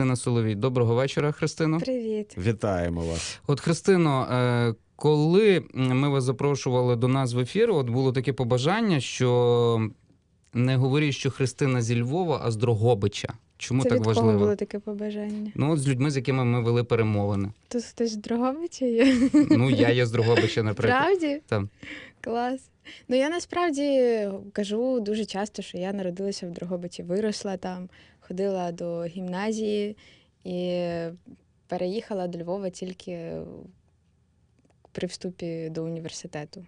Христина Соловій. Доброго вечора, Христино. Привіт. Вітаємо вас. От Христино, е, коли ми вас запрошували до нас в ефір, от було таке побажання, що не говоріть, що Христина зі Львова, а з Дрогобича. Чому Це так від важливо? кого було таке побажання? Ну, от з людьми, з якими ми вели перемовини. Тут хтось з Дрогобича є? Ну, я є з Дрогобича, наприклад. Правді? Так. Клас. Ну я насправді кажу дуже часто, що я народилася в Дрогобичі, виросла там, ходила до гімназії і переїхала до Львова тільки при вступі до університету.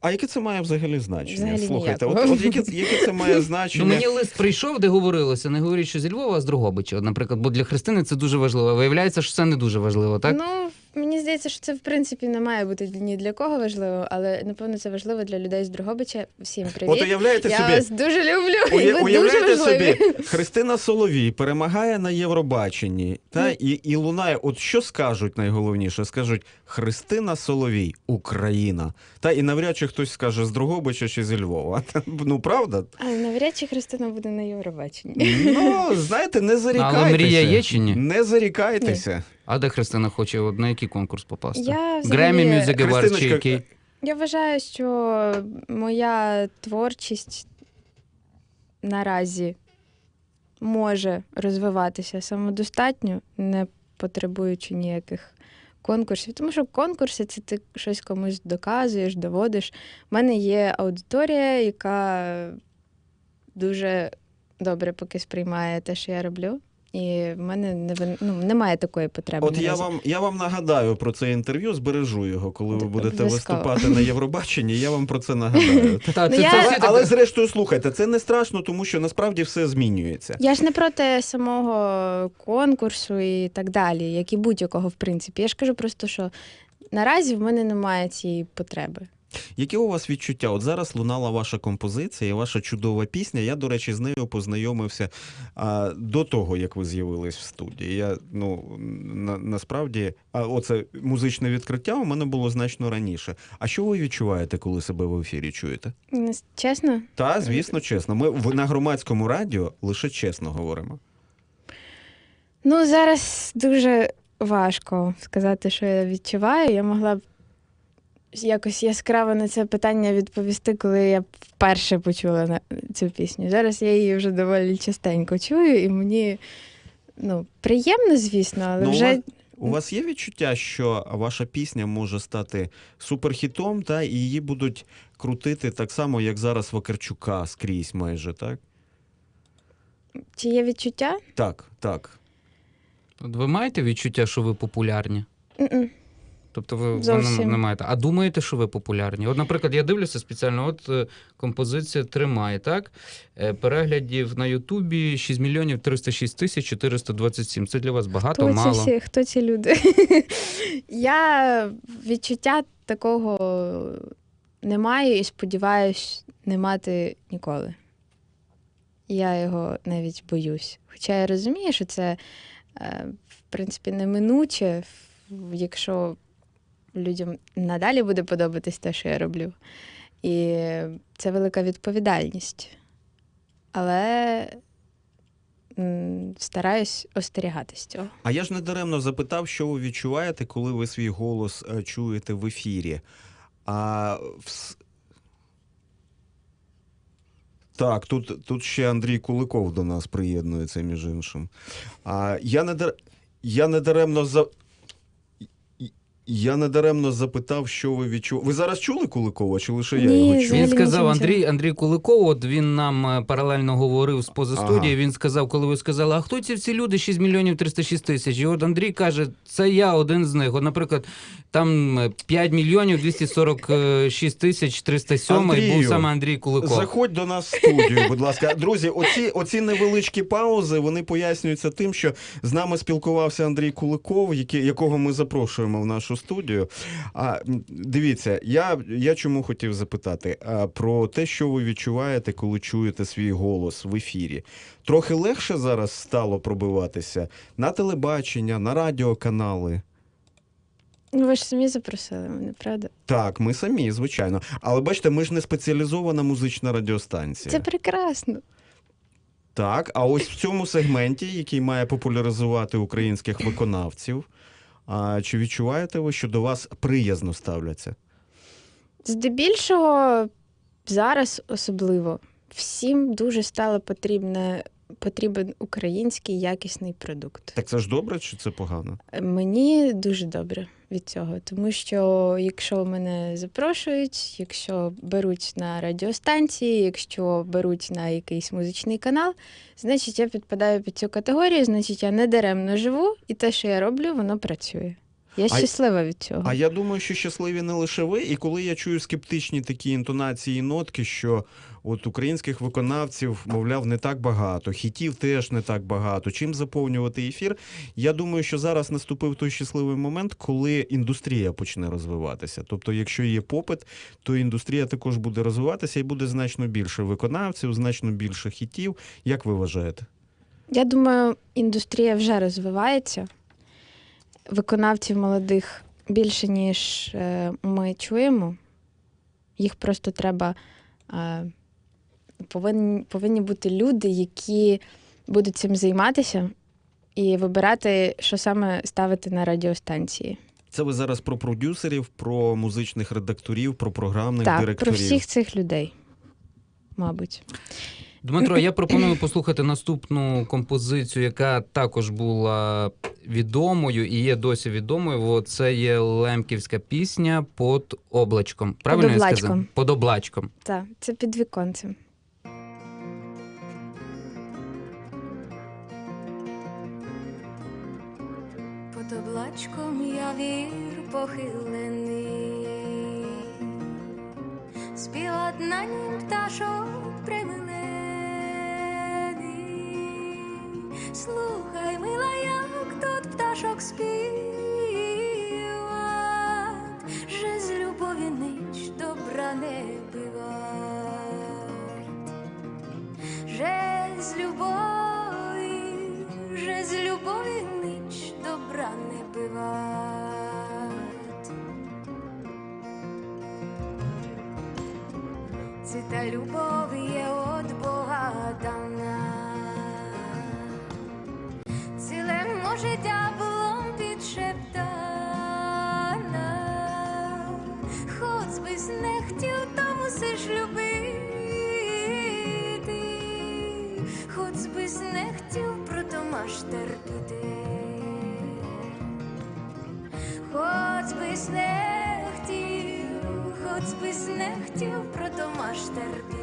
А яке це має взагалі значення? Взагалі Слухайте, от, ніякого. от яке, яке це має значення? Ну, мені лист прийшов, де говорилося, не говоріть, що зі Львова, а з Другобича. От, наприклад, бо для Христини це дуже важливо. Виявляється, що це не дуже важливо, так? Ну, мені здається, що це в принципі не має бути ні для кого важливо, але напевно це важливо для людей з Дрогобича. Всім привіт. От уявляєте я собі, вас дуже люблю. і ви уявляєте дуже важливі. собі, Христина Соловій перемагає на Євробаченні, та, і, і лунає. От що скажуть найголовніше? Скажуть Христина Соловій, Україна. Та і навряд чи хтось скаже з Дрогобича чи зі Львова. Ну правда? Але навряд чи Христина буде на Євробаченні. Ну, знаєте, не зарікайтеся. Але мрія є чи ні? Не зарікайтеся. А де Христина хоче от на який конкурс попасти? Я Гремі взагалі- Music Award чи Христиночка, який? Я вважаю, що моя творчість наразі може розвиватися самодостатньо, не потребуючи ніяких конкурсів. Тому що конкурси це ти щось комусь доказуєш, доводиш. У мене є аудиторія, яка дуже добре поки сприймає те, що я роблю. І в мене не ну, немає такої потреби. От я вам, я вам нагадаю про це інтерв'ю, збережу його, коли ви будете обов'язково. виступати на Євробаченні. Я вам про це нагадаю. Та, Ну, але зрештою, слухайте, це не страшно, тому що насправді все змінюється. Я ж не проти самого конкурсу і так далі, як і будь-якого, в принципі. Я ж кажу просто, що наразі в мене немає цієї потреби. Які у вас відчуття? От зараз лунала ваша композиція ваша чудова пісня. Я, до речі, з нею познайомився а, до того, як ви з'явились в студії. Я ну на, насправді, а оце музичне відкриття у мене було значно раніше. А що ви відчуваєте, коли себе в ефірі чуєте? Чесно, Та, звісно, чесно. Ми в на громадському радіо лише чесно говоримо. ну зараз дуже важко сказати, що я відчуваю. Я могла б якось яскраво на це питання відповісти, коли я вперше почула цю пісню. Зараз я її вже доволі частенько чую, і мені ну, приємно, звісно, але Ну, вже. У вас є відчуття, що ваша пісня може стати суперхітом, та і її будуть крутити так само, як зараз Вакарчука скрізь майже, так? Чи є відчуття? Так, так. От ви маєте відчуття, що ви популярні? М-м. Тобто ви, ви Зовсім. не, не маєте. А думаєте, що ви популярні? От, наприклад, я дивлюся спеціально, от е, композиція тримає, так? Е, Переглядів на Ютубі 6 мільйонів 306 тисяч 427. Це для вас багато, Хто мало. ці, всі, хто ці люди? Я відчуття такого не маю і сподіваюсь не мати ніколи. Я його навіть боюсь. Хоча я розумію, що це, е, в принципі, неминуче, якщо людям надалі буде подобатись те, що я роблю. І це велика відповідальність. Але стараюсь остерігатись цього. А я ж не даремно запитав, що ви відчуваєте, коли ви свій голос е, чуєте в ефірі. А Так, тут, тут ще Андрій Куликов до нас приєднується, між іншим. А я не дар... я не даремно за. Я не даремно запитав, що ви відчуваєте. Ви зараз чули Куликова, чи лише я Ні, його чув? Він сказав. Андрій Андрій Куликов, от він нам е, паралельно говорив з поза Ага. студії. Він сказав, коли ви сказали, а хто ці всі люди 6 мільйонів 306 тисяч? І от Андрій каже, це я один з них. От, наприклад, там е, 5 мільйонів 246 тисяч 307 і був саме Андрій Куликов. Заходь до нас в студію, будь ласка. Друзі, оці, оці невеличкі паузи вони пояснюються тим, що з нами спілкувався Андрій Куликов, який, якого ми запрошуємо в нашу студію. А дивіться, я, я чому хотів запитати а, про те, що ви відчуваєте, коли чуєте свій голос в ефірі. Трохи легше зараз стало пробиватися на телебачення, на радіоканали. Ну, ви ж самі запросили мене, правда? Так, ми самі, звичайно. Але бачите, ми ж не спеціалізована музична радіостанція. Це прекрасно. Так, а ось в цьому сегменті, який має популяризувати українських виконавців, а чи відчуваєте ви, що до вас приязно ставляться? Здебільшого зараз особливо всім дуже стало потрібне, потрібен український якісний продукт. Так це ж добре чи це погано? Мені дуже добре від цього, тому що якщо мене запрошують, якщо беруть на радіостанції, якщо беруть на якийсь музичний канал, значить я підпадаю під цю категорію, значить я не даремно живу, і те, що я роблю, воно працює. Я А- щаслива від цього. А я думаю, що щасливі не лише ви. І коли я чую скептичні такі інтонації і нотки, що от українських виконавців, мовляв, не так багато, хітів теж не так багато. Чим заповнювати ефір? Я думаю, що зараз наступив той щасливий момент, коли індустрія почне розвиватися. Тобто, якщо є попит, то індустрія також буде розвиватися і буде значно більше виконавців, значно більше хітів. Як ви вважаєте? Я думаю, індустрія вже розвивається. Виконавців молодих більше, ніж е, ми чуємо. Їх просто треба. е, Повинні, повинні бути люди, які будуть цим займатися і вибирати, що саме ставити на радіостанції. Це ви зараз про продюсерів, про музичних редакторів, про програмних так, директорів. про всіх цих людей, мабуть. Дмитро, я пропоную послухати наступну композицію, яка також була відомою і є досі відомою. Це є лемківська пісня «Под облачком. Правильно я сказав? Под облачком. Так, це під віконцем. Под облачком я вір похилений, спіла на нім пташок примилений. Слухай, мила, як тут пташок співат, же з любові ніч добра не бивать. Же з любові, же з любові ніч добра не бивать. Це та любов маш терпіти. Хоч би не хотів, хоч би не хотів, прото маш терпіти.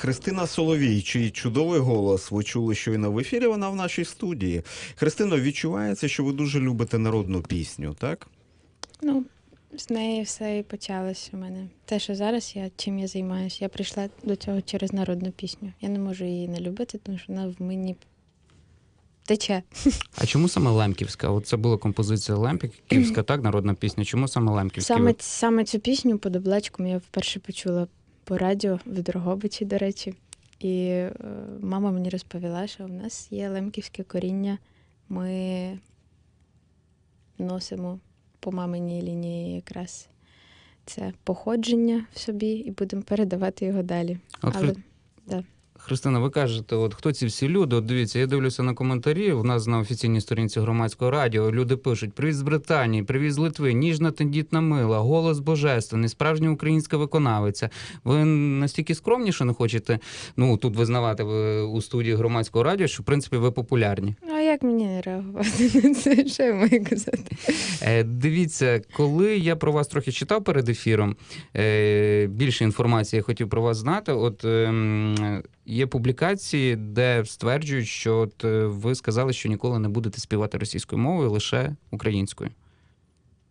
Христина Соловій, чий чудовий голос ви чули щойно в ефірі. Вона в нашій студії. Христино, відчувається, що ви дуже любите народну пісню, так? Ну, з неї все і почалось у мене. Те, що зараз я чим я займаюся, я прийшла до цього через народну пісню. Я не можу її не любити, тому що вона в мені тече. А чому саме Лемківська? От це була композиція Лемківська, так, народна пісня. Чому саме Лемківська? Саме, саме цю пісню по доблачкам я вперше почула по радіо в Дрогобичі, до речі. І е, мама мені розповіла, що в нас є лемківське коріння. Ми носимо по маминій лінії якраз це походження в собі і будемо передавати його далі. Але Хри- Христина, ви кажете, от хто ці всі люди? От дивіться, я дивлюся на коментарі. У нас на офіційній сторінці громадського радіо люди пишуть: Привіт з Британії, привіт з Литви, ніжна тендітна мила, голос божественний, справжня українська виконавиця. Ви настільки скромні, що не хочете ну тут визнавати ви у студії громадського радіо, що в принципі ви популярні. ну, а як мені не реагувати на це? Що я маю казати? Е, дивіться, коли я про вас трохи читав перед ефіром, е, більше інформації я хотів про вас знати. От ем, є публікації, де стверджують, що от, е, ви сказали, що ніколи не будете співати російською мовою, лише українською.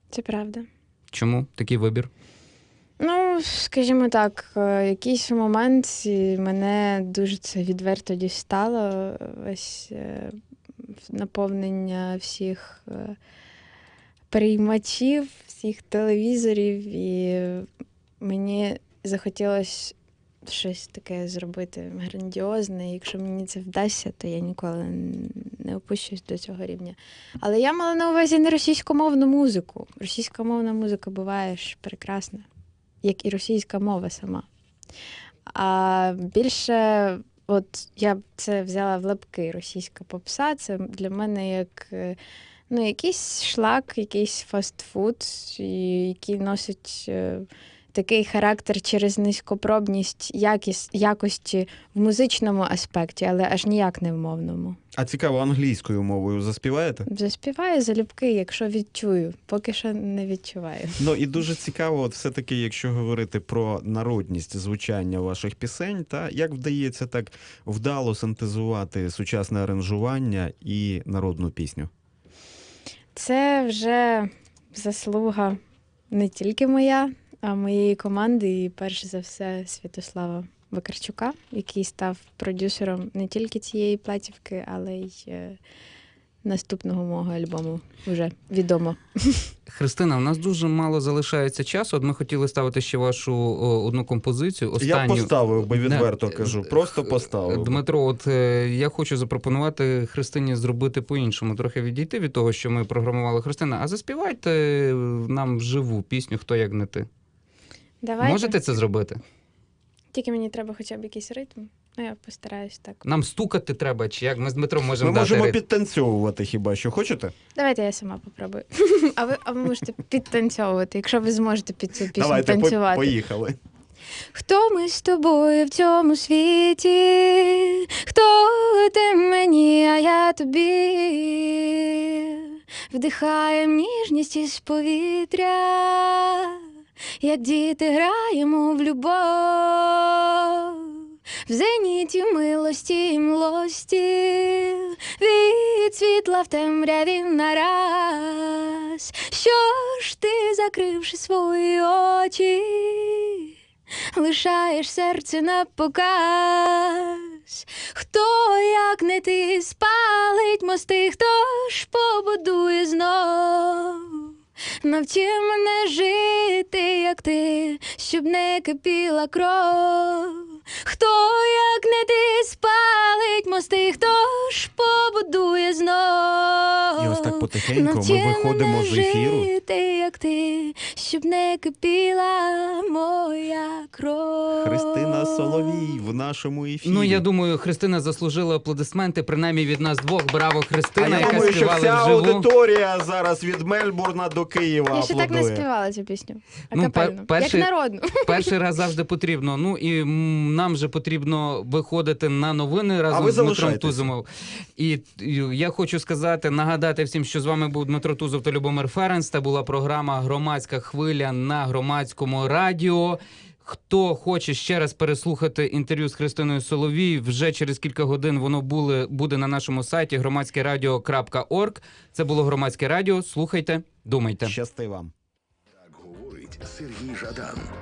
Це правда. Чому такий вибір? Ну, скажімо так, е, якийсь момент мене дуже це відверто дістало. Ось е, наповнення всіх приймачів, всіх телевізорів, і мені захотілося щось таке зробити грандіозне. Якщо мені це вдасться, то я ніколи не опущусь до цього рівня. Але я мала на увазі не російськомовну музику. Російськомовна музика буває ж прекрасна як і російська мова сама. А більше, от я б це взяла в лапки російська попса. Це для мене як е, ну, якийсь шлак, якийсь фастфуд, який носить е, такий характер через низькопробність якіс, якості в музичному аспекті, але аж ніяк не в мовному. А цікаво, англійською мовою заспіваєте? Заспіваю залюбки, якщо відчую, поки що не відчуваю. Ну і дуже цікаво, от все-таки, якщо говорити про народність звучання ваших пісень, та як вдається так вдало синтезувати сучасне аранжування і народну пісню? Це вже заслуга не тільки моя, моєї команди, і перш за все Святослава Вакарчука, який став продюсером не тільки цієї платівки, але й е, наступного мого альбому. Вже відомо. Христина, у нас дуже мало залишається часу. От ми хотіли ставити ще вашу о, одну композицію. Останню. Я поставив би відверто Не, кажу, просто поставив. Дмитро, от е, я хочу запропонувати Христині зробити по-іншому, трохи відійти від того, що ми програмували Христина. А заспівайте нам вживу пісню Хто як не ти. Давайте. Можете це зробити? Тільки мені треба хоча б якийсь ритм. Ну, я постараюсь так. Нам стукати треба, чи як ми з Дмитром можемо Ми дати можемо ритм? підтанцьовувати хіба що хочете? Давайте я сама попробую. А ви, а ви можете підтанцьовувати, якщо ви зможете під цю пісню Давайте по- танцювати. поїхали. Хто ми з тобою в цьому світі? Хто ти мені, а я тобі? Вдихаєм ніжність із повітря, як діти граємо в любов, в зеніті милості і млості, від світла в темряві нараз. Що ж ти, закривши свої очі? лишаєш серце на показ. Хто, як не ти, спалить мости, хто ж побудує знов? Навчи мене жити, як ти, щоб не кипіла кров. Хто, як не ти, спалить мости, хто ж побудує знов? І ось так потихеньку ми виходимо з ефіру. жити, як ти, щоб не кипіла моя кров. Христина Соловій в нашому ефірі. Ну я думаю, Христина заслужила аплодисменти, принаймні від нас двох. Браво, а Христина, я яка думаю, що співала вся вживу. аудиторія зараз від Мельбурна до Києва Я ще так не аплодує. співала цю пісню. Ну, Акапельно. перший- Як народну. Перший раз завжди потрібно. Ну і м, нам вже потрібно виходити на новини разом з Дмитром Тузумов. І я хочу сказати, нагадати всім, що з вами був Дмитро Тузов та Любомир Ференс. Та була програма Громадська хвиля на громадському радіо. Хто хоче ще раз переслухати інтерв'ю з Христиною Соловій, вже через кілька годин воно були, буде на нашому сайті громадськерадіо.орг. Це було громадське радіо. Слухайте, думайте. Щасти вам. Так говорить Сергій Жадан.